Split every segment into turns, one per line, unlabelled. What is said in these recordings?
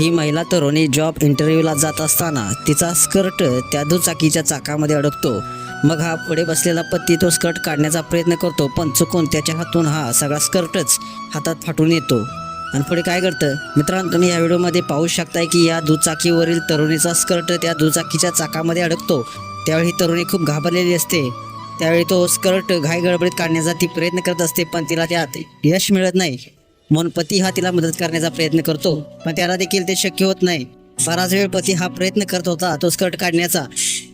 ही महिला तरुणी जॉब इंटरव्ह्यूला जात असताना तिचा स्कर्ट त्या दुचाकीच्या चाकामध्ये अडकतो. मग हा पुढे बसलेला पती तो स्कर्ट काढण्याचा प्रयत्न करतो पण चुकून त्याच्या हातून हा सगळा स्कर्टच हातात फाटून येतो. आणि पुढे काय करतं मित्रांनो तुम्ही या व्हिडिओमध्ये पाहू शकताय की या दुचाकीवरील तरुणीचा स्कर्ट त्या दुचाकीच्या चाकामध्ये अडकतो. त्यावेळी तरुणी खूप घाबरलेली असते. त्यावेळी तो स्कर्ट घाई गडबडीत काढण्याचा ती प्रयत्न करत असते पण तिला त्यात यश मिळत नाही. म्हणून पती हा तिला मदत करण्याचा प्रयत्न करतो. पण त्याला देखील ते शक्य होत नाही. बराच वेळ पती हा प्रयत्न करत होता तो स्कर्ट काढण्याचा.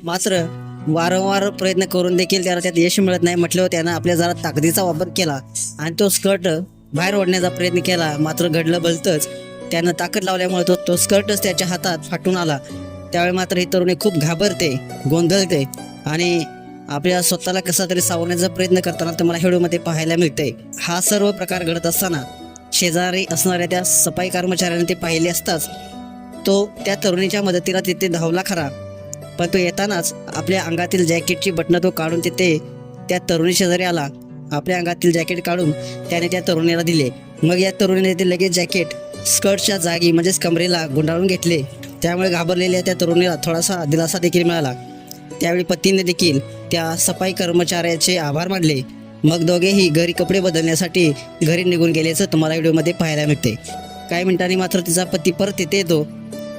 मात्र वारंवार प्रयत्न करून देखील त्याला त्यात यश मिळत नाही म्हटल्यावर त्यानं आपल्या जरा ताकदीचा वापर केला आणि तो स्कर्ट बाहेर ओढण्याचा प्रयत्न केला. मात्र घडलं भलतंच त्यानं ताकद लावल्यामुळे तो तो स्कर्टच त्याच्या हातात फाटून आला. त्यावेळी मात्र ही तरुणी खूप घाबरते गोंधळते आणि आपल्या स्वतःला कसा तरी सावरण्याचा प्रयत्न करताना तुम्हाला व्हिडिओमध्ये पाहायला मिळते हा सर्व प्रकार घडत असताना शेजारी असणाऱ्या त्या सफाई कर्मचाऱ्याने ते पाहिले असताच तो त्या तरुणीच्या मदतीला तिथे धावला खरा. पण तो येतानाच आपल्या अंगातील जॅकेटची बटणं तो काढून तिथे त्या तरुणी शेजारी आला. आपल्या अंगातील जॅकेट काढून त्याने त्या तरुणीला दिले. मग या तरुणीने ते लगेच जॅकेट स्कर्टच्या जागी म्हणजेच कमरेला गुंडाळून घेतले. त्यामुळे घाबरलेल्या त्या तरुणीला थोडासा दिलासा देखील मिळाला. त्यावेळी पतीने देखील त्या सफाई कर्मचाऱ्याचे आभार मानले. मग दोघेही घरी कपडे बदलण्यासाठी घरी निघून गेल्याचं तुम्हाला व्हिडिओमध्ये पाहायला मिळते काही मिनिटांनी मात्र तिचा पती परत तिथे येतो.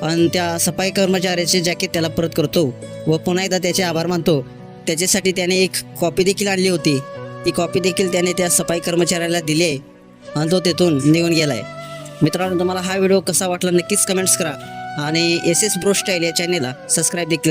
आणि त्या सफाई कर्मचाऱ्याचे जॅकेट त्याला परत करतो व पुन्हा एकदा त्याचे आभार मानतो. त्याच्यासाठी त्याने एक कॉपी देखील आणली होती. ती कॉपी देखील त्याने त्या सफाई कर्मचाऱ्याला दिली आहे. आणि तो तेथून निघून गेलाय. मित्रांनो तुम्हाला हा व्हिडिओ कसा वाटला नक्कीच कमेंट्स करा. आणि एस एस ब्रो स्टाईल या चॅनेलला सबस्क्राईब देखील